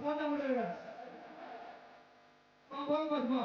Photo கொடுங்க போக போதுமா?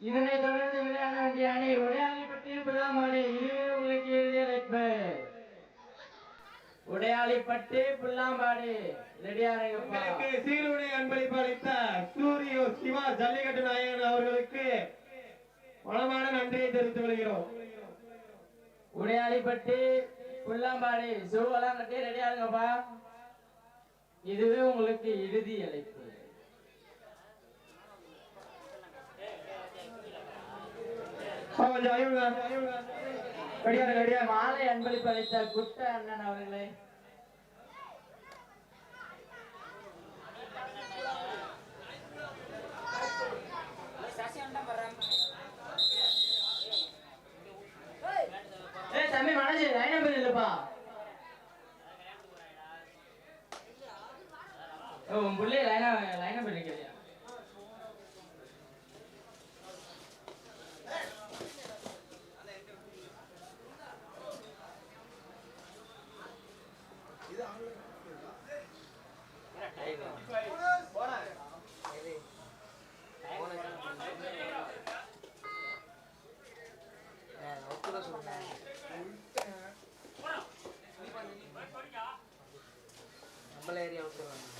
இதனை தொடர்ந்து விளையாட வேண்டிய அணி உடையாளி பற்றி புல்லாமாடி இதுவே உங்களுக்கு எழுதிய அழைப்பு. உடையாளிப்பட்டி புல்லாம்பாடி ரெடியா இருங்கப்பா. உங்களுக்கு சீருடை அன்பளிப்பு ஜல்லிக்கட்டு நாயகன் அவர்களுக்கு மனமான நன்றியை தெரிவித்து கொள்கிறோம். உடையாளிப்பட்டி புல்லாம்பாடி ஷூவெல்லாம் கட்டி ரெடி ஆகுங்கப்பா இதுவே உங்களுக்கு இறுதி அழைப்பு. மாலை அன்பளிப்பு அளித்த குட்ட அண்ணன் அவர்களே உன் புள்ளே லைனா லைன் நிக்கலையா நம்மள ஏரியா விட்டுருவாங்க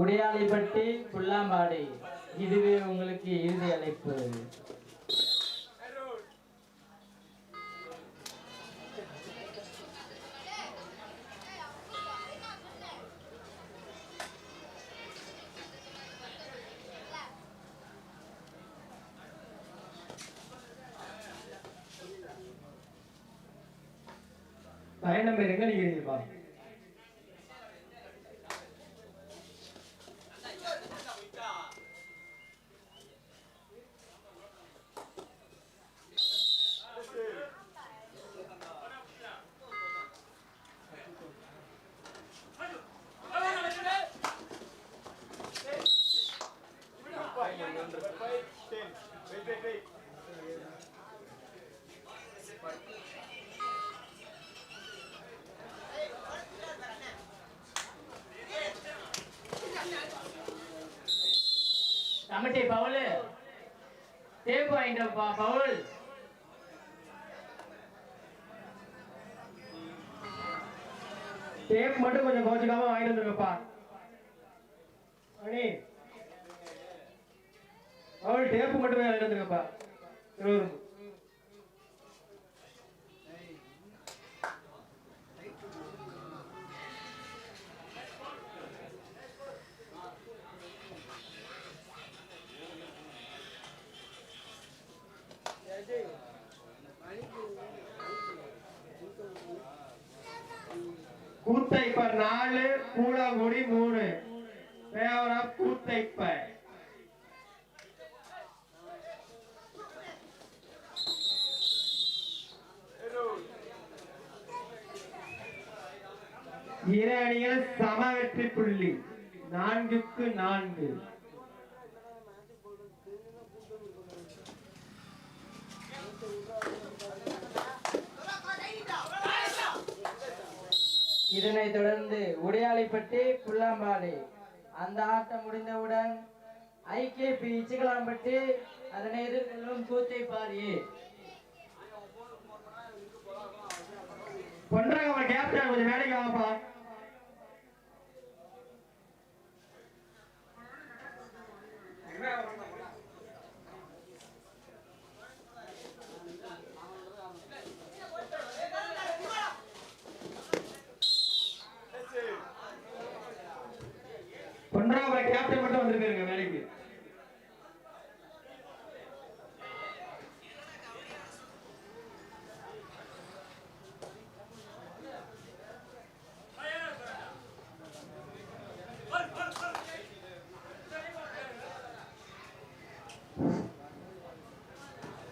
உடையாளிப்பட்டி புல்லாம்பாடி. இதுவே உங்களுக்கு இறுதி அழைப்பு. டேப் வாங்கிட்டப்பா பவுல் டேப் மட்டும் கொஞ்சம் கோச்சுக்காம வாங்கிட்டு வந்துருங்கப்பா. அணி அவள் டேப் மட்டுமே வாங்கிட்டு வந்துருங்கப்பா. இருபது கூத்தைப்ப நாலு கூடாங்குடி மூணு. ஃபேவர் ஆஃப் கூத்தைப்பர் இரு அணிகள் சம வெற்றி புள்ளி. நான்குக்கு நான்கு. இதனைத் தொடர்ந்து உடையாளிப்பட்டி புல்லாம்பாடி அந்த ஆட்டம் முடிந்தவுடன் ஐகேபி இச்சிகலாம்பட்டி அதனை எதிர்கொள்ளும் கூத்தை பாரி பொன்றாங்க கேப்டன் கொஞ்சம் வேலைக்கு வாங்கப்பா. ஒன்றாவது கேப்டன் மட்டும் வந்திருக்காருங்க வேலைக்கு.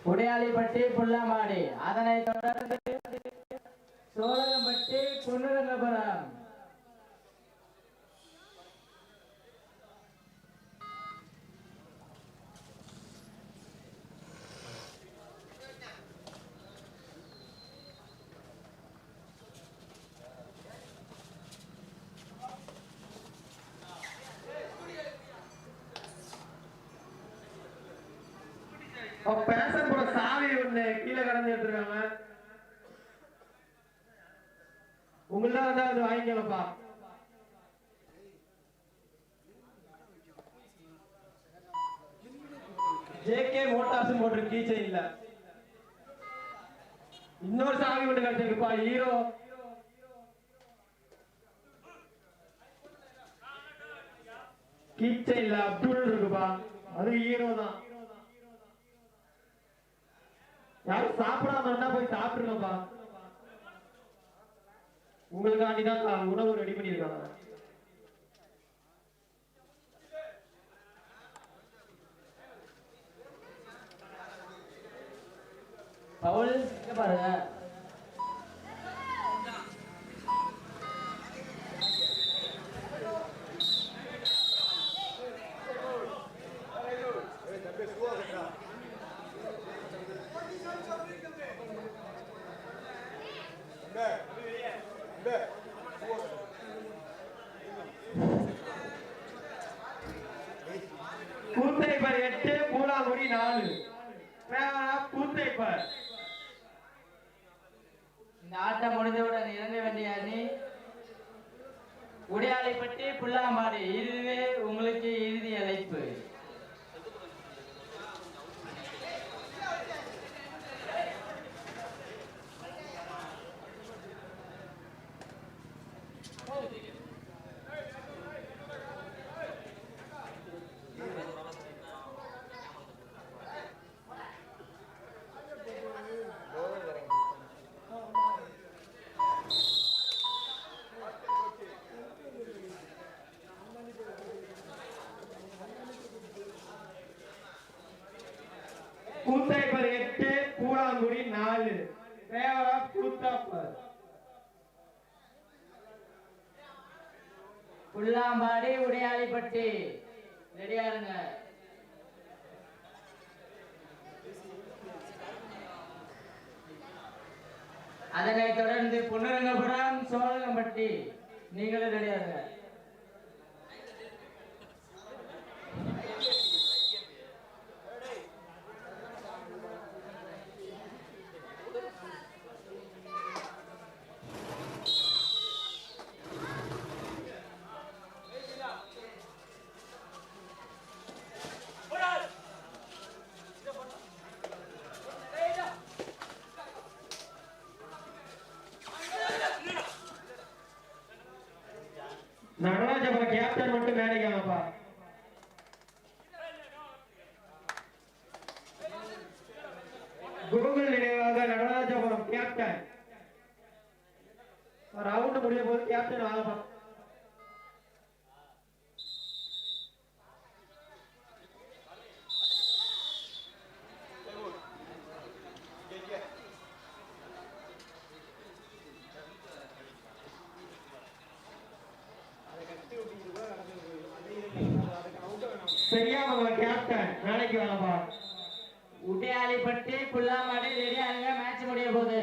உடையாளிப்பட்டி புள்ளமாடி அதனைத் தொடர்ந்து சோழகம்பட்டி பொன்னுரங்கபுரம் பேச பேசன் சாவி ஒண்ணு கீழே கடந்து எடுத்துருக்காங்க. உங்கள்தான் வந்தா அது வாங்கிக்கலப்பா ஜேகே மோட்டார்ஸ் போட்டு கீச்சே இல்ல இன்னொரு சாவி ஒண்ணு கிடைச்சிருக்குப்பா ஹீரோ. கீச்சே இல்ல அப்துல் இருக்குப்பா. அது ஹீரோ தான் யாரும் சாப்பிடாம இருந்தா போய் சாப்பிடுங்கப்பா. உங்களுக்காண்டி தான் உணவு ரெடி பண்ணியிருக்காங்க. பவுல் பாருங்க கூத்தைப்பர் எட்டு பூலாங்குடி நாலு கூத்தைப்பர் இந்த ஆட்டம் முடிந்தவுடன் இறங்க வேண்டிய அணி உடையாளைப்பட்டி புல்லாம்பாடி. இதுவே உங்களுக்கு இறுதி அழைப்பு. கூத்தைப்பர் எட்டு கூழாங்குடி நாலு. தேவரா கூத்தாப்பர் புல்லாம்பாடி உடையாளிப்பட்டி. ரெடியா இருங்க. அதனைத் தொடர்ந்து பொன்னுரங்கபுரம் சோழகம்பட்டி. நீங்களும் ரெடியா இருங்க. நடராஜபுரம் கேப்டன் மட்டும் மேடைக்காங்கப்பா கூகுள் நினைவாக நடராஜபுரம் கேப்டன் ரவுண்ட் முடிய போது கேப்டன் ஆகப்பா. உடையாளிப்பட்டி புல்லாம்பாடி ரெடியா இருங்க மேட்ச் முடிய போகுது.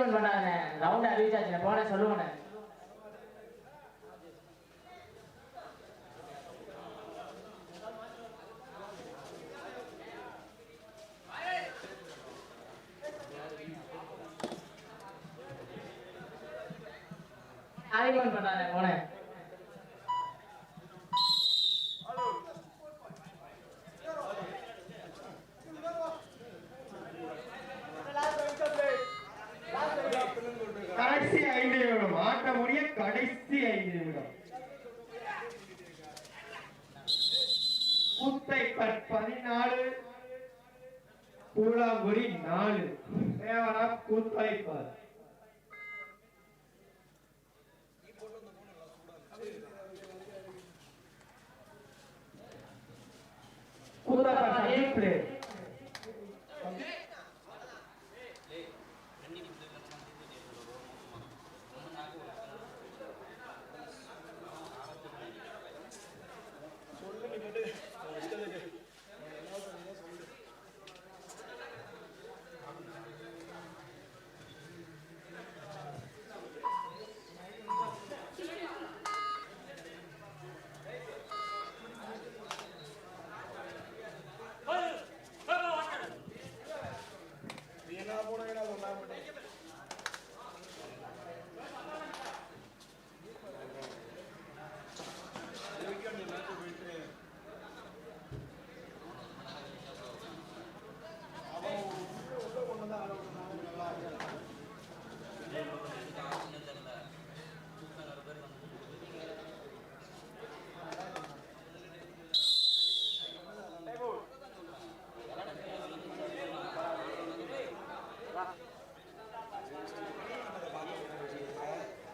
ஆர்கியூமெண்ட் பண்ணாதே ரவுண்ட் அறிவிச்சாச்சு போனேன் சொல்லுவேன் ஆர்கியூமெண்ட் பண்ணாதே போனேன் கடைசி ஐந்து நிமிடம் ஆட்ட முடிய கடைசி ஐந்து நிமிடம். கூத்தைப்பர் பதினாலு கூழாங்குடி நாலு. தேவரா கூத்தாய்ப்பார் கூத்தாப்பர் பிளே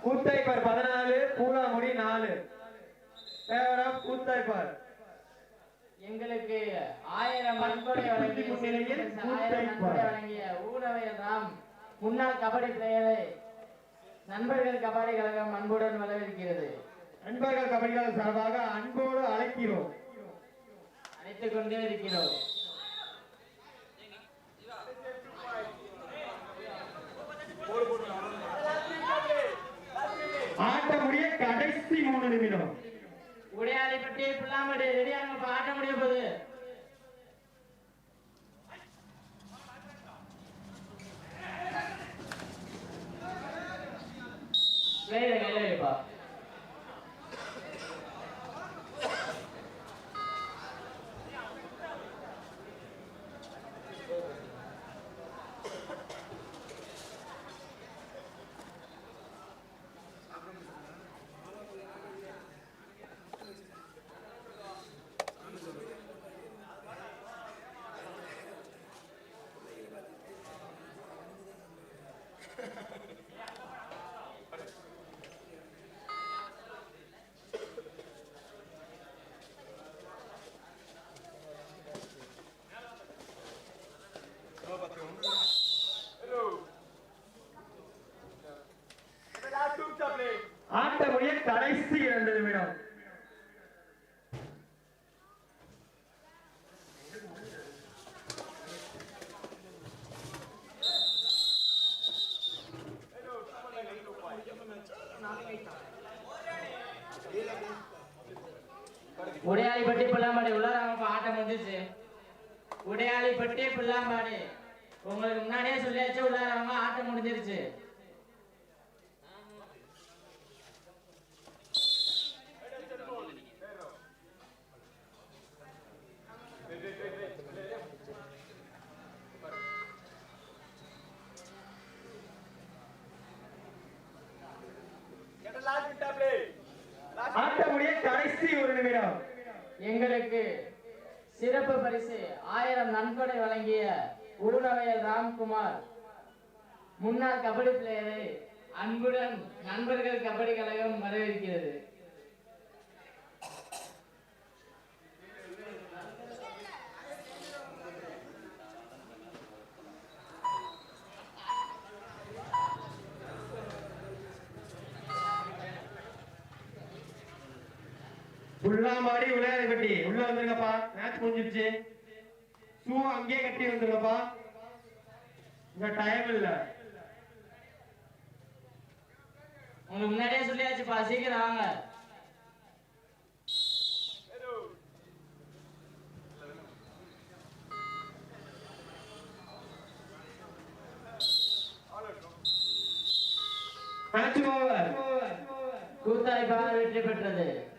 கூத்தாய்ப்பார் பதினாலு பூலாங்குடி நாலு. கூத்தாய்ப்பார். எங்களுக்கு ஆயிரம் நன்கொடை வழங்கிய வழங்கிய ஊடவையர் ராம் முன்னாள் கபடி பிளேயரை நண்பர்கள் கபடி கழகம் அன்புடன் வரவேற்கிறது. நண்பர்கள் கபடிகள் சார்பாக அன்போடு அழைக்கிறோம். அழைத்துக் கொண்டே இருக்கிறோம் ஆட்ட முடிய நிமிடம். மூணு நிமிடம் உடையாளிப்பட்டி புல்லாமடி ரெடியாக ஆட்ட முடிய போகுது கையில கையில வைப்பா ஆட்ட முடிய கடைசி இரண்டு நிமிடம். உடையாளிப்பட்டி புல்லாம்பாடி உள்ளாரங்க ஆட்டம் வந்துச்சு. உடையாளிப்பட்டி புல்லாம்பாடி உங்களுக்கு முன்னாடியே சொல்லியாச்சு உள்ளாரவங்க ஆட்டம் முடிஞ்சிருச்சு ஆட்ட முடிய கடைசி எங்களுக்கு சிறப்பு பரிசு ஆயிரம் நன்கொடை வழங்கிய ஊனவையல் ராம்குமார். முன்னாள் கபடி பிளேயரை அன்புடன் நண்பர்கள் கபடி கழகம் வரவேற்கிறது. புல்லாமாடி விளையாடு கட்டி. உள்ள வந்துருங்கப்பா. மேட்ச் முடிஞ்சிருச்சு. ஷூ அங்கேயே கட்டி வந்துருங்கப்பா. இங்க டைம் இல்ல. உங்களுக்கு முன்னாடியே சொல்லியாச்சுப்பா. சீக்கிரம் வாங்க. கூத்தாய்ப்பாக வெற்றி பெற்றது.